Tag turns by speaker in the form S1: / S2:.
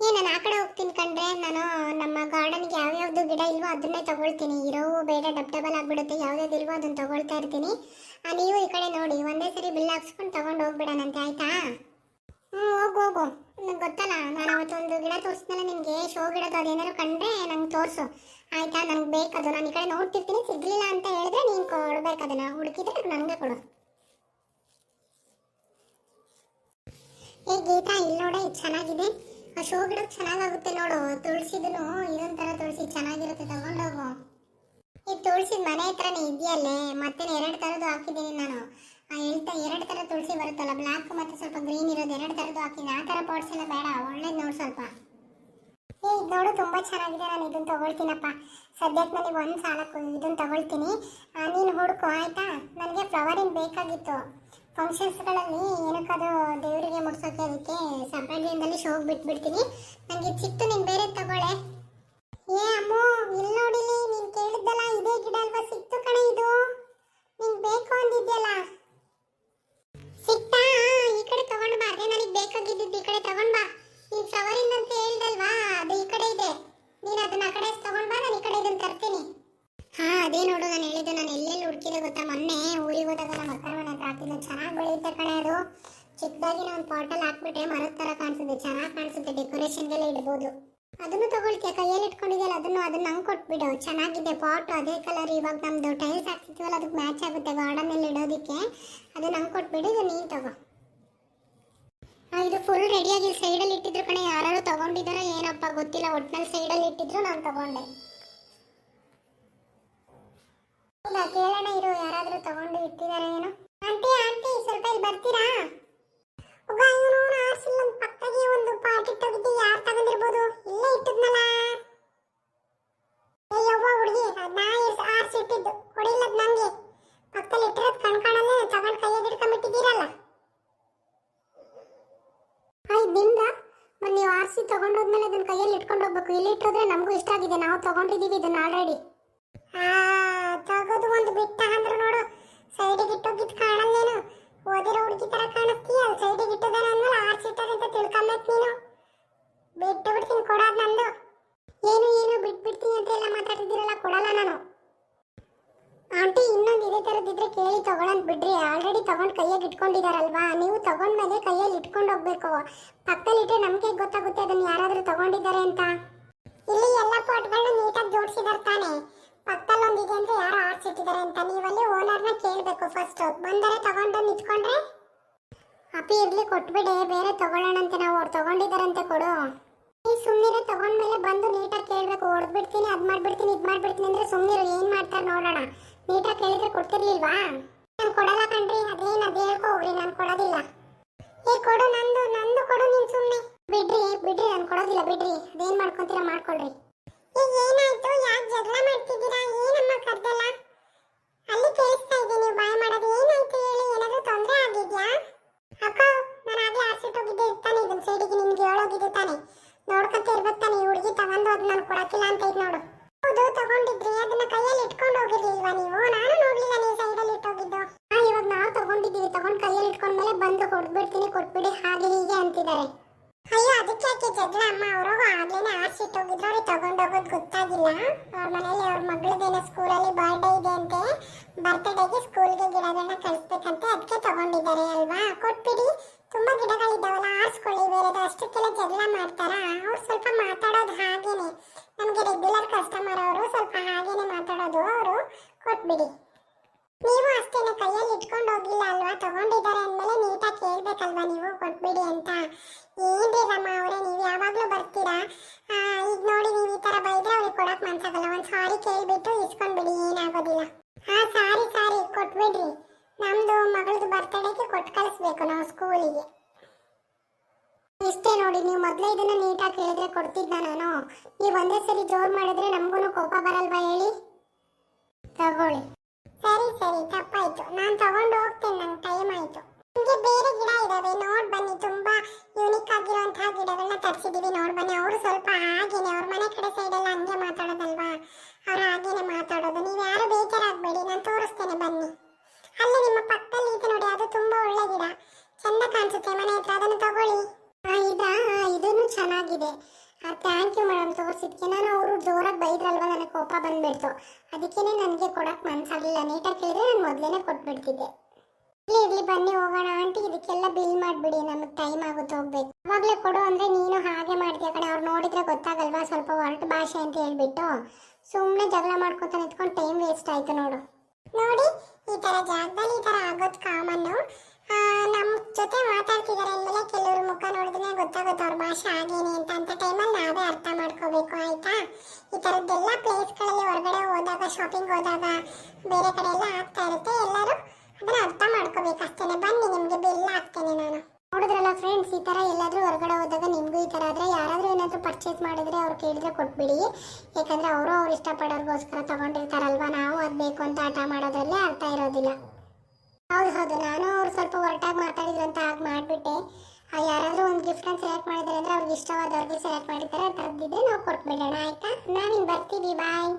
S1: ಏ, ನಾನು ಆ ಕಡೆ ಹೋಗ್ತೀನಿ ಕಂಡ್ರೆ ನಾನು ನಮ್ಮ ಗಾರ್ಡನ್ಗೆ ಯಾವ್ಯಾವ್ದು ಗಿಡ ಇಲ್ವೋ ಅದನ್ನೇ ತಗೊಳ್ತೀನಿ. ಇರೋವು ಬೇಡ ಡಬ್ ಡಬಲ್ ಆಗಿಬಿಡುತ್ತೆ. ಯಾವ್ಯಾವ್ದು ಇಲ್ವೋ ಅದನ್ನ ತಗೊಳ್ತಾ ಇರ್ತೀನಿ. ನೀವು ಈ ಕಡೆ ನೋಡಿ. ಒಂದೇ ಸರಿ ಬಿಲ್ ಹಾಕ್ಸ್ಕೊಂಡು ತಗೊಂಡು ಹೋಗ್ಬಿಡೋಣಂತೆ ಆಯ್ತಾ? ಹ್ಞೂ ಹೋಗು ಹೋಗು. ನಂಗೆ ಗೊತ್ತಲ್ಲ, ನಾನು ಅವತ್ತೊಂದು ಗಿಡ ತೋರಿಸಿದ್ನಲ್ಲ ನಿಮಗೆ ಶೋ ಗಿಡದ ಅದೇನಾದ್ರು ಕಂಡ್ರೆ ನಂಗೆ ತೋರಿಸು. ಆಯ್ತಾ? ನಂಗೆ ಬೇಕದು ನಾನು ಈ ಕಡೆ ನೋಡ್ತಿರ್ತೀನಿ. ಸಿಗ್ಲಿಲ್ಲ ಅಂತ ಹೇಳಿದ್ರೆ ನೀನು ಕೊಡ್ಬೇಕು ಅದನ್ನು. ಹುಡುಕಿದ್ರೆ ನನಗೆ ಕೊಡು. ಏ, ಗೀತಾ, ಇಲ್ಲಿ ನೋಡ, ಇದು ಚೆನ್ನಾಗಿದೆ. ಆ ಶೋ ಗಿಡ ಚೆನ್ನಾಗಾಗುತ್ತೆ ನೋಡು. ತುಳಸಿದನು ಇದೊಂಥರ ತುಳಸಿ ಚೆನ್ನಾಗಿರುತ್ತೆ, ತಗೊಂಡೋಗು. ಈ ತುಳಸಿದ ಮನೆ ಹತ್ರನೇ ಇದೆಯಲ್ಲೇ ಮತ್ತೆ ಎರಡು ಥರದ್ದು ಹಾಕಿದ್ದೀನಿ ನಾನು. ಆ ಹೇಳ್ತಾ ಎರಡು ಥರ ತುಳಸಿ ಬರುತ್ತಲ್ಲ ಬ್ಲ್ಯಾಕ್ ಮತ್ತೆ ಸ್ವಲ್ಪ ಗ್ರೀನ್ ಇರೋದು ಎರಡು ಥರದ್ದು ಹಾಕಿದ್ದೀನಿ ಆ ಥರ ಪಾಟ್ಸ್ ಎಲ್ಲ ಬೇಡ, ಒಳ್ಳೇದು ನೋಡು ಸ್ವಲ್ಪ. ಏ, ಇದು ನೋಡು, ತುಂಬ ಚೆನ್ನಾಗಿದೆ ನಾನು ಇದನ್ನು ತಗೊಳ್ತೀನಪ್ಪ. ಸದ್ಯಕ್ಕೆ ನನಗೆ ಒಂದು ಸಾಲಕ್ಕೆ ಇದನ್ನು ತಗೊಳ್ತೀನಿ. ನೀನು ಹುಡುಕು, ಆಯಿತಾ? ನನಗೆ ಫ್ಲವರಿಂಗ್ ಬೇಕಾಗಿತ್ತು. ಫಂಕ್ಷನ್ಸ್ಗಳಲ್ಲಿ ಏನಕ್ಕಾದ್ರೂ ದೇವರಿಗೆ ಮುಡ್ಸೋಕೆ ಅದಕ್ಕೆ ಸಂಪ್ರದಾಯದಲ್ಲಿ ಶೋಗ್ ಬಿಟ್ಬಿಡ್ತೀನಿ. ನನಗೆ ಸಿಕ್ತು ನೀನು ಬೇರೆ ತಗೊಳ್ಳೆ. ಏ ಅಮ್ಮ ಇಲ್ಲಿ ನೋಡಿಲಿ ನೀನು ಕೇಳಿದ್ದಲ್ಲ ಇದೇ ಗಿಡ ಅಲ್ವಾ ಸಿಕ್ತು ಕಣೆ ಇದು? ನಿಂಗೆ ಬೇಕು ಅಂದಿದ್ಯಲ್ಲ? ಸಿಕ್ತಾ? ಈ ಕಡೆ ತಗೊಂಡು ಬಾ. ಅದೇ ನನಗೆ ಬೇಕಾಗಿದ್ದಿದ್ದು ಈ ಕಡೆ ತಗೊಂಡು ಬಾ. ನೀನು ಫ್ಲವರಿನ್ ಅಂತ ಹೇಳ್ದಲ್ವಾ? ಅದು ಈ ಕಡೆ ಇದೆ. ನೀನು ಅದನ್ನ ಆ ಕಡೆ ತಗೊಂಡು ಬಾ, ನಾನು ಈ ಕಡೆ ಇದನ್ನ ತರ್ತೀನಿ. ಹಾ, ಅದೇ ನೋಡು, ನಾನು ಹೇಳಿದ್ದು. ನಾನು ಎಲ್ಲೆಲ್ಲಿ ಹುಡುಕಿದೆ ಗೊತ್ತಾ? ಮೊನ್ನೆ ಊರಿಗೆ ಹೋದಾಗ ನಮ್ಮ ಅಕ್ಕನ ಹಾಕಿದ್ದು ಚೆನ್ನಾಗಿ ಬೆಳೆಯುತ್ತೆ ಕಣೆ ಅದು. ಚಿಕ್ಕದಾಗಿ ಒಂದು ಪಾಟಲ್ಲಿ ಹಾಕ್ಬಿಟ್ಟೆ ಮರದ ಥರ ಕಾಣಿಸುತ್ತೆ, ಚೆನ್ನಾಗಿ ಕಾಣಿಸುತ್ತೆ ಡೆಕೋರೇಷನ್ಗೆಲ್ಲ ಇಡ್ಬೋದು. ಅದನ್ನು ತಗೊಳ್ತೀಯ ಕೈಯಲ್ಲಿ ಇಟ್ಕೊಂಡಿದ್ಯಲ್ಲ, ಅದನ್ನು, ಅದನ್ನ ನಂಗೆ ಕೊಟ್ಬಿಡು. ಚೆನ್ನಾಗಿದೆ ಪಾಟ್ ಅದೇ ಕಲರ್ ಇವಾಗ ನಮ್ಮದು ಟೈಲ್ಸ್ ಹಾಕ್ತಿದ್ವಲ್ಲ, ಅದಕ್ಕೆ ಮ್ಯಾಚ್ ಆಗುತ್ತೆ ಗಾರ್ಡನಲ್ಲಿ ಇಡೋದಕ್ಕೆ. ಅದು ನಂಗೆ ಕೊಟ್ಬಿಡು ಇದು ನೀನು ತಗೋ. ಇದು ಫುಲ್ ರೆಡಿಯಾಗಿ ಸೈಡಲ್ಲಿ ಇಟ್ಟಿದ್ರು ಕಣೆ ಯಾರು ತಗೊಂಡಿದಾರೋ ಏನಪ್ಪ ಗೊತ್ತಿಲ್ಲ, ಒಟ್ನಲ್ಲಿ ಸೈಡಲ್ಲಿ ಇಟ್ಟಿದ್ರು ನಾನು ತಗೊಂಡೆ. ಕೇಳೋಣ ಇರು, ಯಾರಾದರೂ ತಗೊಂಡು ಇಟ್ಟಿದ್ದಾರೆ ಏನೋ ಆಂಟಿ ಆಂಟಿ ಸ್ವಲ್ಪ ಇಲ್ಲಿ ಬರ್ತೀರಾ ಒಬ್ಬ ಇವನು ಆರ್ಸಿಲ್ಲ ಪಕ್ಕಗೆ ಒಂದು ಪಾಕೆಟ್ ಹೋಗಿದ್ದೆ ಯಾರು ತಗೊಂಡಿರ್ಬೋದು ಇಲ್ಲೇ ಇಟ್ಟಿದ್ನಲ್ಲ ಅಯ್ಯವ್ವ ಹುಡುಗಿ ನಾ ಆರ್ಸಿ ಇಟ್ಟಿದ್ದು ಕೊಡಿಲ್ಲ ಅದ್ ನಂಗೆ ಪಕ್ಕದಲ್ಲಿ ಇಟ್ಟಿರೋದು ಕಣ್ ಕಾಣಲ್ಲ ತಗೊಂಡು ಕೈಯಾಗ ಹಿಡ್ಕೊಂಡ್ಬಿಟ್ಟಿದ್ದೀರಲ್ಲ ಹಾಯ್ ನಿಮ್ದ ಮತ್ತೆ ನೀವು ಆರ್ಸಿ ತಗೊಂಡೋದ್ಮೇಲೆ ಅದನ್ನ ಕೈಯಲ್ಲಿ ಇಟ್ಕೊಂಡು ಹೋಗ್ಬೇಕು. ಇಲ್ಲಿ ಇಟ್ಟೋದ್ರೆ ನಮಗೂ ಇಷ್ಟ ಆಗಿದೆ. ನಾವು ತಗೊಂಡಿದ್ದೀವಿ ಇದನ್ನ ಆಲ್ರೆಡಿ ತಗೋದು ಒಂದು ಬಿಟ್ಟ ಅಂದ್ರೆ ನೋಡು. ಸೈಡಿಗೆ ಇಟ್ಟೋಗಿದ್ ಕಾಣಲ್ಲೇನು? ಓದಿರೋ ಹುಡುಗಿ ತರ ಕಾಣಿಸ್ತೀಯ? ಅಲ್ಲಿ ಸೈಡಿಗೆ ಇಟ್ಟದಾನ ಅಂದ್ಮೇಲೆ ಆರ್ಸಿ ಅಂತ ತಿಳ್ಕೊಂಬೇಕು ನೀನು. ಬಿಟ್ಟು ಬಿಡ್ತೀನಿ ಕೊಡೋದು ನಂದು. ಏನು ಏನು, ಬಿಟ್ಬಿಡ್ತೀನಿ ಅಂತ ಎಲ್ಲ ಮಾತಾಡ್ತಿದ್ದೀರಲ್ಲ ಕೊಡಲ್ಲ ನಾನು. ಆಂಟಿ, ಇನ್ನೊಂದು ಇದೇ ಥರದಿದ್ರೆ ಕೇಳಿ ತಗೊಳಂತ ಬಿಡ್ರಿ. ಆಲ್ರೆಡಿ ತಗೊಂಡು ಕೈಯಾಗಿ ಇಟ್ಕೊಂಡಿದಾರಲ್ವಾ? ನೀವು ತಗೊಂಡ್ಮೇಲೆ ಕೈಯಲ್ಲಿ ಇಟ್ಕೊಂಡು ಹೋಗ್ಬೇಕು. ಪಕ್ಕದಲ್ಲಿ ಇಟ್ಟರೆ ನಮಗೆ ಗೊತ್ತಾಗುತ್ತೆ ಅದನ್ನ ಯಾರಾದರೂ ತಗೊಂಡಿದ್ದಾರೆ ಅಂತ? ಇಲ್ಲಿ ಎಲ್ಲ ಪಾಟ್ಗಳನ್ನ ನೀಟಾಗಿ ಜೋಡಿಸಿದಾರೆ ತಾನೆ. ಪಕ್ಕದಲ್ಲಿ ಒಂದಿದೆ ಅಂದ್ರೆ ಯಾರು ಆಡ್ಸಿಟ್ಟಿದ್ದಾರೆ ಅಂತ. ನೀವಲ್ಲಿ ಓನರ್ನ ಕೇಳಬೇಕು ಫಸ್ಟ್. ಬಂದರೆ ತಗೊಂಡು ಇಟ್ಕೊಂಡ್ರೆ ಅಪ್ಪಿ, ಇರ್ಲಿ, ಕೊಟ್ಬಿಡಿ. ಬೇರೆ ತಗೊಳ್ಳೋಣಂತೆ ನಾವು ಅವ್ರು ತಗೊಂಡಿದ್ದಾರಂತೆ ಕೊಡು. ಈ ಸುಮ್ಮನೆ ತಗೊಂಡ್ಮೇಲೆ ಬಂದು ನೀಟಾಗಿ ಕೇಳಬೇಕು. ಹೊಡೆದ್ಬಿಡ್ತೀನಿ, ಅದು ಮಾಡ್ಬಿಡ್ತೀನಿ, ಇದು ಮಾಡ್ಬಿಡ್ತೀನಿ ಅಂದ್ರೆ ಸುಮ್ಮನೆ ಏನು ಮಾಡ್ತಾರೆ ನೋಡೋಣ. ನೀಟಾಗಿ ಕೇಳಿದ್ರೆ ಕೊಡ್ತಿರ್ಲಿಲ್ವಾ? ನಾನು ಕೊಡಲ್ಲ ಕಣ್ರಿ, ಅದೇನು ಅದು ಹೇಳ್ಕೋಗ್ರಿ ನಾನು ಕೊಡೋದಿಲ್ಲ. ಏ, ಕೊಡು ನಂದು ನಂದು ಕೊಡು ನೀನು ಸುಮ್ಮನೆ ಬಿಡ್ರಿ ಬಿಡ್ರಿ, ನಾನು ಕೊಡೋದಿಲ್ಲ, ಬಿಡ್ರಿ. ಅದೇನು ಮಾಡ್ಕೊಂತೀರಾ ಮಾಡ್ಕೊಳ್ರಿ. ಏ, ಏನಾಯ್ತು? ಯಾಕೆ ಜಗಳ ಮಾಡ್ತಿದ್ದೀರಾ? ಏನಮ್ಮ ಕರ್ದಲ್ಲ? ಅಲ್ಲಿ ಕೇಳಿಸ್ತಾ ಇದೆ ನೀವು ಬಾಯ್ ಮಾಡೋದು ಏನಾಯ್ತು ಹೇಳಿ ಏನಾದರೂ ತೊಂದರೆ ಆಗಿದ್ಯಾ ಅಕ್ಕ ನಾನು ಆಗ್ಲೇ ಆರ್ಸಿಟ್ ಹೋಗಿದ್ದೆ ಇರ್ತಾನೆ ಇದನ್ನ ಸೈಡಿಗೆ ನಿನ್ಗೆ ಹೇಳೋಗಿದ್ದೆ ತಾನೆ ನೋಡ್ಕೊಂತ ಇರ್ಬೇಕು ತಾನೆ ಈ ಹುಡುಗಿ ತಗೊಂಡು ಅದು ನಾನು ಕೊಡಕ್ಕಿಲ್ಲ ಅಂತ ಇದ್ ನೋಡು ಹೌದು ತಗೊಂಡಿದ್ರಿ ಅದನ್ನ ಕೈಯಲ್ಲಿ ಇಟ್ಕೊಂಡು ಹೋಗಿರ್ಲಿಲ್ವಾ ನೀವು ನಾನು ನೋಡ್ಲಿಲ್ಲ ನೀವು ಸೈಡಲ್ಲಿ ಇಟ್ಟೋಗಿದ್ದು ಹಾ ಇವಾಗ ನಾವು ತಗೊಂಡಿದ್ದೀವಿ ತಗೊಂಡು ಕೈಯಲ್ಲಿ ಇಟ್ಕೊಂಡ್ಮೇಲೆ ಬಂದು ಕೊಟ್ಬಿಡ್ತೀನಿ, ಕೊಟ್ಬಿಡಿ, ಹಾಗೆ ಹೀಗೆ ಅಂತಿದ್ದಾರೆ. ಅಯ್ಯೋ, ಅದಕ್ಕೆ ಯಾಕೆ ಜಗಳ? ಅಮ್ಮ ಅವರು ಆಗ್ಲೇನೆ ಆರ್ಸಿಟ್ ಹೋಗಿದ್ರು ಅವ್ರಿಗೆ ತಗೊಂಡೋಗೋದು ಗೊತ್ತಾಗಿಲ್ಲ. ಅವ್ರ ಮನೇಲಿ ಅವ್ರ ಮಗಳದೇನೋ ಸ್ಕೂಲಲ್ಲಿ ಬರ್ಡೇ ಇದೆ ಅಂತೆ. ಬರ್ತಡೇಗೆ ಸ್ಕೂಲ್ಗೆ ಗಿಡಗಳನ್ನ ಕಳಿಸ್ಬೇಕಂತೆ, ಅದಕ್ಕೆ ತಗೊಂಡಿದ್ದಾರೆ ಅಲ್ವಾ? ಕೊಟ್ಬಿಡಿ. ತುಂಬಾ ಗಿಡಗಳಿದ್ದಾವಲ್ಲ, ಆರಿಸ್ಕೊಳ್ಳಿ ಬೇರೆದು ಅಷ್ಟಕ್ಕೆಲ್ಲ ಜಗಳ ಮಾಡ್ತಾರಾ? ಅವ್ರು ಸ್ವಲ್ಪ ಮಾತಾಡೋದು ಹಾಗೇನೆ. ನಮಗೆ ರೆಗ್ಯುಲರ್ ಕಸ್ಟಮರ್ ಅವರು ಸ್ವಲ್ಪ ಹಾಗೇನೆ ಮಾತಾಡೋದು, ಅವರು ಕೊಟ್ಬಿಡಿ. ನೀವು ಅಷ್ಟೇನ ಕೈಯಲ್ಲಿ ಇಟ್ಕೊಂಡು ಹೋಗಿಲ್ಲ ಅಲ್ವಾ? ತಗೊಂಡಿದ್ದಾರೆ ಅಂದಮೇಲೆ ನೀಟಾಗಿ ಕೇಳ್ಬೇಕಲ್ವಾ ನೀವು? ಕೊಟ್ಬಿಡಿ ಅಂತ. ಏನ್ರಿ ರಮ್ಮ ಅವರೇ, ನೀವು ಯಾವಾಗಲೂ ಬರ್ತೀರಾ? ಈಗ ನೋಡಿ ನೀವು ಈ ಥರ ಬೈದ್ರೆ ಅವ್ರಿಗೆ ಕೊಡಕ್ ಮನ್ಸಾಗಲ್ಲ. ಒಂದು ಸಾರಿ ಕೇಳ್ಬಿಟ್ಟು ಇಸ್ಕೊಂಡ್ಬಿಡಿ, ಏನಾಗೋದಿಲ್ಲ. ಹಾ ಸಾರಿ ಸಾರಿ, ಕೊಟ್ಬಿಡ್ರಿ. ನಮ್ದು ಮಗಳದು ಬರ್ತಡೇಗೆ ಕೊಟ್ಟು ಕಳಿಸ್ಬೇಕು ನಾವು ಸ್ಕೂಲಿಗೆ ಇಷ್ಟೇ ನೋಡಿ, ನೀವು ಮೊದಲೇ ಇದನ್ನ ನೀಟಾಗಿ ಕೇಳಿದ್ರೆ ಕೊಡ್ತಿದ್ದ ನಾನು. ನೀವು ಒಂದೇ ಸರಿ ಜೋರ್ ಮಾಡಿದ್ರೆ ನಮಗೂ ಕೋಪ ಬರಲ್ವಾ ಅವರು ಸ್ವಲ್ಪ ಹಾಗೇನೆ, ಅವ್ರ ಮನೆ ಕಡೆ ಸೈಡ್ ಎಲ್ಲ ಹಂಗೆ ಮಾತಾಡೋದಲ್ವಾ? ಅವ್ರು ಹಾಗೇನೆ ಮಾತಾಡೋದು. ನೀವು ಯಾರು ಬೇಜಾರಾಗಬೇಡಿ, ನಾನು ತೋರಿಸ್ತೇನೆ ಬನ್ನಿ. ಅಲ್ಲಿ ನಿಮ್ಮ ಪಕ್ಕದಲ್ಲಿ ಇದೆ ನೋಡಿ, ಅದು ತುಂಬಾ ಒಳ್ಳೆ ಗಿಡ. ಚಂದ ಕಾಣಿಸುತ್ತೆ ಮನೆ ಹತ್ರ, ಅದನ್ನು ತಗೊಳ್ಳಿ. ಇದಾ ಇದನ್ನು ಚೆನ್ನಾಗಿದೆ. ಥ್ಯಾಂಕ್ ಯು ಮೇಡಮ್ ತೋರಿಸಿದ್ಕೆ. ನಾನು ಅವರು ಜೋರಾಗಿ ಬೈದ್ರಲ್ವ, ನನಗೆ ಕೋಪ ಬಂದ್ಬಿಡ್ತು. ಅದಕ್ಕೇ ನನಗೆ ಕೊಡಕ್ಕೆ ಮನಸ್ಸಾಗಲಿಲ್ಲ ನೀಟಾಗಿ ಕೇಳಿದ್ರೆ ನಾನು ಮೊದಲೇ ಕೊಟ್ಬಿಡ್ತಿದ್ದೆ. ಇರ್ಲಿ ಬನ್ನಿ ಹೋಗೋಣ ಆಂಟಿ, ಇದಕ್ಕೆಲ್ಲ ಬಿಲ್ ಮಾಡ್ಬಿಡಿ, ನಮಗೆ ಟೈಮ್ ಆಗುತ್ತೆ, ಹೋಗ್ಬೇಕು. ಅವಾಗಲೇ ಕೊಡು ಅಂದ್ರೆ ನೀನು ಹಾಗೆ ಮಾಡ್ತೀಯ ಕಡೆ ಅವ್ರು ನೋಡಿದ್ರೆ ಗೊತ್ತಾಗಲ್ವಾ? ಸ್ವಲ್ಪ ಹೊರಟು ಭಾಷೆ ಅಂತ ಹೇಳ್ಬಿಟ್ಟು ಸುಮ್ಮನೆ ಜಗಳ ಮಾಡ್ಕೊತ ನಿಂತ್ಕೊಂಡು ಟೈಮ್ ವೇಸ್ಟ್ ಆಯ್ತು ನೋಡು. ನೋಡಿ, ಈ ತರ ಜಾಗದಲ್ಲಿ ಈ ತರ ಆಗೋದು ಕಾಮನ್ನು ನಮ್ಮ ಜೊತೆ ಮಾತಾಡ್ತಿದ್ದಾರೆ ಅಂದಮೇಲೆ ಕೆಲವ್ರ ಮುಖ ನೋಡಿದ್ರೆ ಗೊತ್ತಾಗುತ್ತೆ ಅವ್ರ ಭಾಷೆ ಆಗೇನೆ ಅಂತ ಅಂತ ಟೈಮಲ್ಲಿ ನಾವೇ ಅರ್ಥ ಮಾಡ್ಕೋಬೇಕು, ಆಯ್ತಾ? ಈ ಥರದ್ದೆಲ್ಲ ಪ್ಲೇಸ್ಗಳಲ್ಲಿ ಹೊರಗಡೆ ಹೋದಾಗ ಶಾಪಿಂಗ್ ಹೋದಾಗ ಬೇರೆ ಕಡೆ ಎಲ್ಲ ಆಗ್ತಾ ಇರುತ್ತೆ. ಎಲ್ಲರೂ ಅದನ್ನ ಅರ್ಥ ಮಾಡ್ಕೋಬೇಕು ಅಷ್ಟೇನೆ ಬನ್ನಿ, ನಿಮಗೆ ಬಿಲ್ ಹಾಕ್ತೇನೆ ನಾನು. ನೋಡಿದ್ರಲ್ಲ ಫ್ರೆಂಡ್ಸ್ ಈ ಥರ ಎಲ್ಲಾದರೂ ಹೊರಗಡೆ ಹೋದಾಗ ನಿಮಗೂ ಈ ಥರ ಆದರೆ ಯಾರಾದರೂ ಏನಾದರೂ ಪರ್ಚೇಸ್ ಮಾಡಿದರೆ ಅವ್ರು ಕೇಳಿದ್ರೆ ಕೊಟ್ಬಿಡಿ. ಯಾಕಂದರೆ ಅವರು ಅವ್ರು ಇಷ್ಟಪಡೋರಿಗೋಸ್ಕರ ತಗೊಂಡಿರ್ತಾರಲ್ವ ನಾವು, ಅದು ಬೇಕು ಅಂತ ಆಟ ಮಾಡೋದ್ರಲ್ಲೇ ಅರ್ಥ ಇರೋದಿಲ್ಲ. ಹೌದು ಹೌದು. ನಾನು ಅವ್ರು ಸ್ವಲ್ಪ ಹೊರಟಾಗಿ ಮಾತಾಡಿದ್ರು ಅಂತ ಹಾಗೆ ಮಾಡಿಬಿಟ್ಟೆ. ಯಾರಾದರೂ ಒಂದು ಗಿಫ್ಟನ್ನು ಸೆಲೆಕ್ಟ್ ಮಾಡಿದ್ದಾರೆ ಅಂದರೆ ಅವ್ರಿಗೆ ಇಷ್ಟವಾದವ್ರಿಗೆ ಸೆಲೆಕ್ಟ್ ಮಾಡಿದ್ದಾರೆ ಆ ಥರದ್ದಿದ್ರೆ ನಾವು ಕೊಟ್ಬಿಡೋಣ, ಆಯಿತಾ? ನಾನು ಬರ್ತೀವಿ ಬಾಯ್